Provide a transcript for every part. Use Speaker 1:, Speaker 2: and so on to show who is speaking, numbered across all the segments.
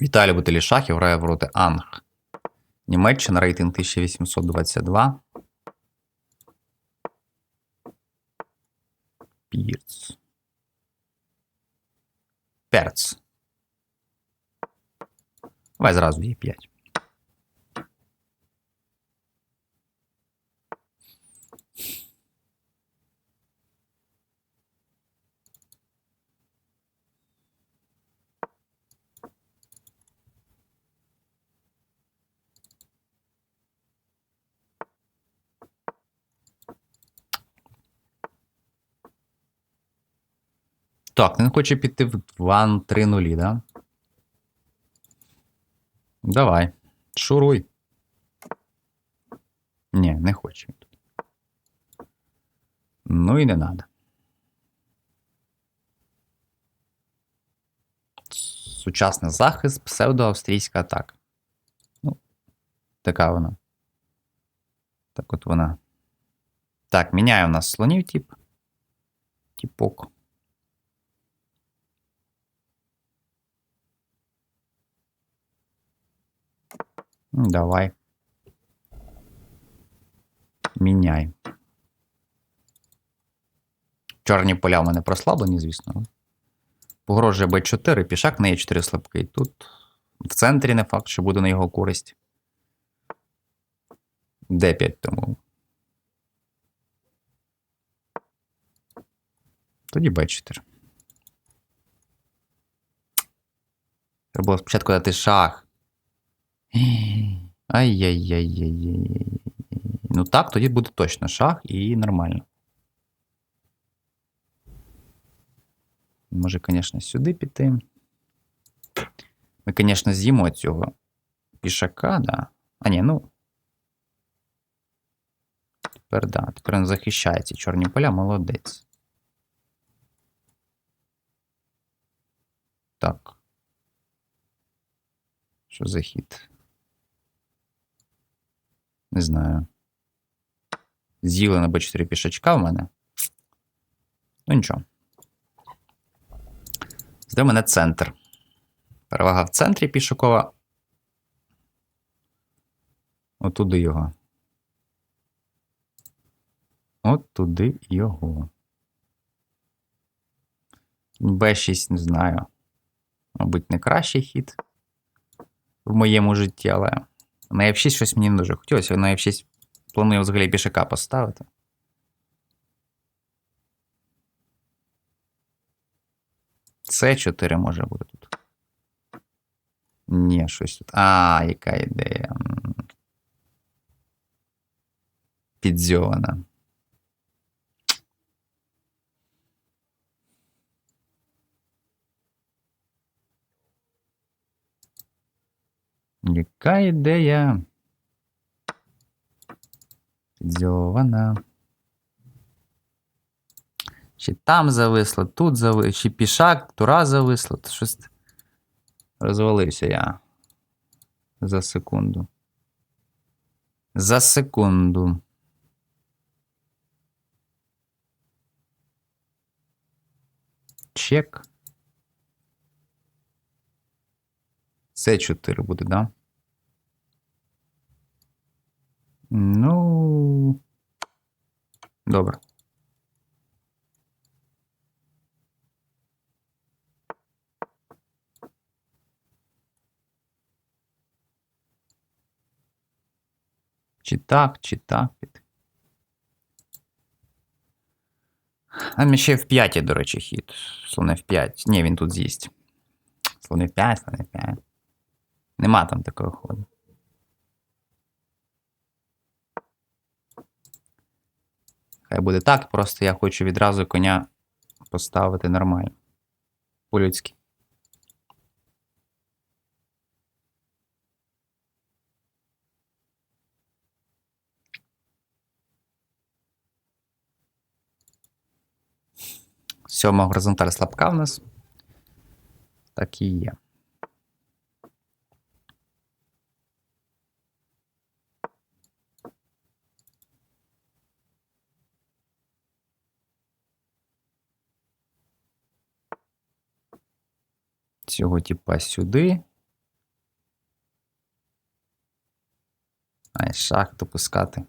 Speaker 1: Віталій Бутилішахів грає проти Анг. Німеччина рейтинг 1822. Пірц. Перц. Давай зразу є 5. Так, він хоче піти в 2-3 нулі, да? Давай. Шуруй. Ні, не хоче. Ну і не надо. Сучасний захист, псевдоавстрійська атака. Ну, така вона. Так от вона. Так, міняє у нас слонів тип. Типок. Давай. Міняй. Чорні поля в мене прослаблені, звісно. Погрожує Б4, пішак на Е4 слабкий. Тут в центрі не факт, що буде на його користь. Д5 тому. Тоді Б4. Треба було спочатку дати шах. Ай-яй-яй-яй-яй. Ну так, тоді буде точно шах і нормально. Може, звісно, сюди піти. Ми, звісно, з'їмо цього пішака, да. А, ні, ну. Тепер, да. Тепер він захищає ці чорні поля, молодець. Так. Що за хід? Не знаю. З'їли на Б4 пішачка в мене. Ну нічого. Зде мене центр. Перевага в центрі пішакова. Отуди його. От туди його. Б6 не знаю. Мабуть, не кращий хід в моєму житті, але на F6 щось мені не дуже хотілося. На F6 планую взагалі пішака поставити. С4 може бути тут. Ні, щось тут. А, яка ідея. М. Підзьована. Яка ідея? Підзьована. Ще там зависло, тут зависло, ще пішак, тура зависло. То щось розвалився я. За секунду. За секунду. Чек. С4 буде, да? Ну. Добре. Чи так, чи так. А мені ще в 5, до речі, хід. Слони в 5. Ні, він тут з'їсть. Слони в 5, слони в 5. Нема там такого ходу. Хай буде так, просто я хочу відразу коня поставити нормально. По-людськи. Сьома горизонталь слабка в нас. Так і є. цього типа сюди. А шах допускати.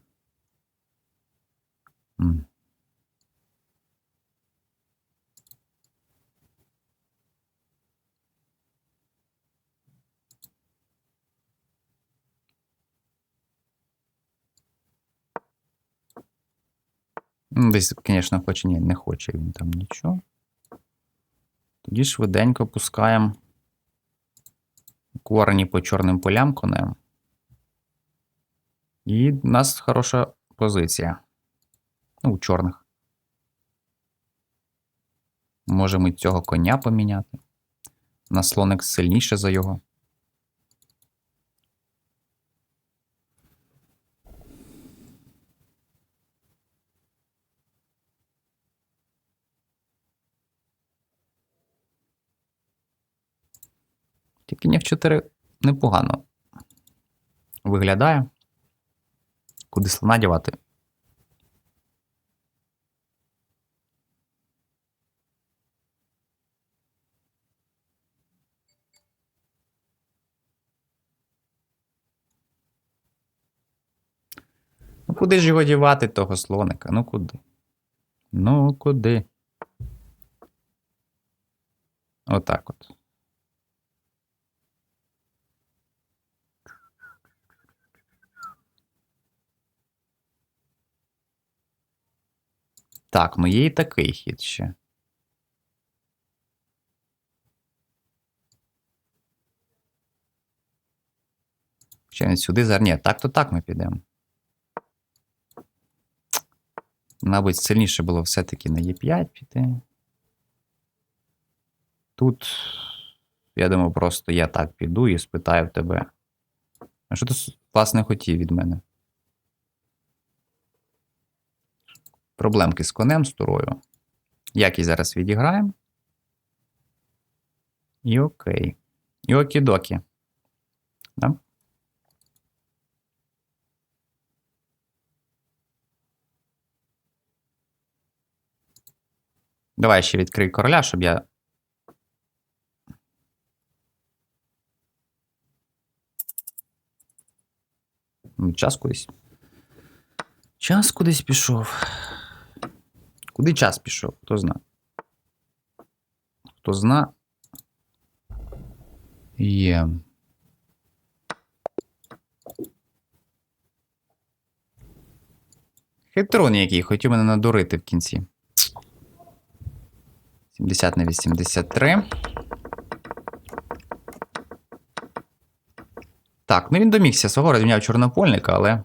Speaker 1: Десь, звісно, хоче, ні, не хоче він там нічого. Тоді швиденько пускаємо корені по чорним полям конем. І в нас хороша позиція. Ну, у чорних. Можемо цього коня поміняти. На слоник сильніше за його. Тільки ні 4 непогано виглядає. Куди слона дівати? Ну, куди ж його дівати, того слоника? Ну куди? Ну, куди? Отак от. Так, ну є і такий хід ще. Ще не сюди зараз. Ні, так то так ми підемо. Мабуть, сильніше було все-таки на Е5 піти. Тут, я думаю, просто я так піду і спитаю тебе. А що ти, власне, хотів від мене? Проблемки з конем, з турою. Як і зараз відіграємо. І окей. І окі-докі. Да? Давай ще відкрий короля, щоб я. Ну, Час кудись. Час кудись пішов. Куди час пішов? Хто зна? Хто зна? Є. Хитрун який, хотів мене надурити в кінці. 70 на 83. Так, ну він домігся свого розміняв чорнопольника, але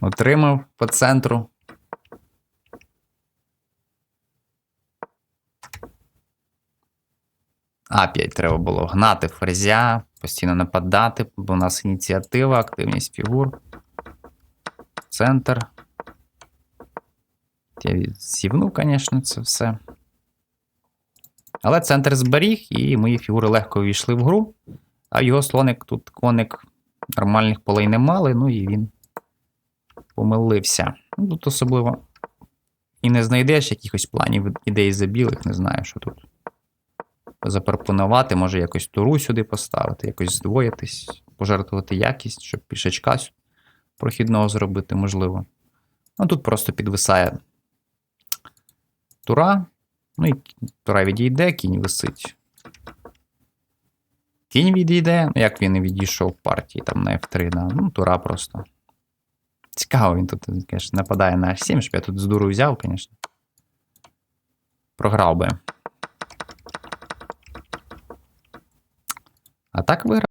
Speaker 1: отримав по центру. А5 треба було гнати ферзя, постійно нападати, бо у нас ініціатива, активність фігур. Центр. Я зівнув, звісно, це все. Але центр зберіг, і мої фігури легко увійшли в гру. А його слоник тут коник нормальних полей не мали, ну і він помилився. Ну, Тут особливо і не знайдеш якихось планів ідей за білих, не знаю, що тут запропонувати, може якось туру сюди поставити, якось здвоїтись, пожертвувати якість, щоб пішачка прохідного зробити, можливо. Ну тут просто підвисає тура. Ну і тура відійде, кінь висить. Кінь відійде, ну як він і відійшов в партії там на F3, да. ну тура просто. Цікаво, він тут, звісно, нападає на H7, щоб я тут з дуру взяв, звісно. Програв би. Так виграв.